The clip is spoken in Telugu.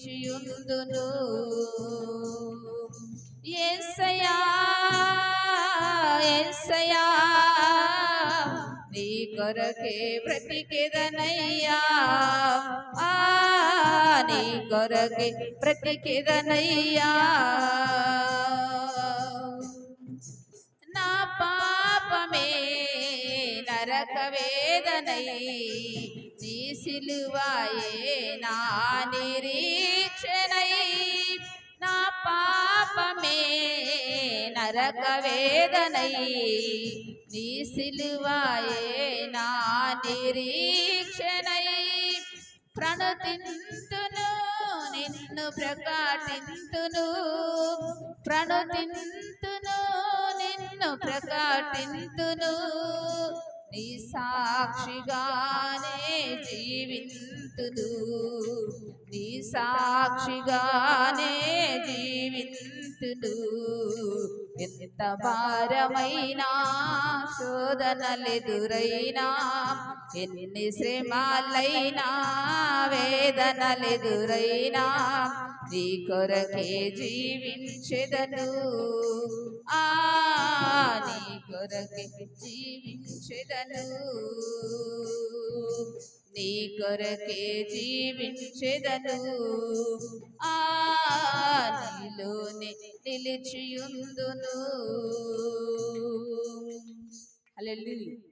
నిలిచియుందును ఎస్సయా ఎస్సయా నీ కొరకే బ్రతికెదనయ్యా. ఆ నీ కొరకే బ్రతికెదనయ్యా. నా పాపమే నరక వేదనై నీ సిలువాయే నా నిరీక్షణై. నా పాపమే నరక వేదనై. నీ సిలువాయే నా నిరీక్షణై. ప్రణతింతును నిన్ను ప్రకాటింతును. ప్రణతింతును నిన్ను ప్రకాటింతును. నీ సాక్షిగా జీవింతును నీ సాక్షిగానే జీవింతును ఎంత భారమైనా శోధనలెదురైనా ఎన్ని శ్రమాలైనా వేదనలెదురైనా నీ కొరకే జీవించెదను. ఆ నీ కొరకే జీవించెదను. నీ కొరకే జీవించెదను. ఆ నీలోనే నిలిచియుందును. హల్లెలూయా.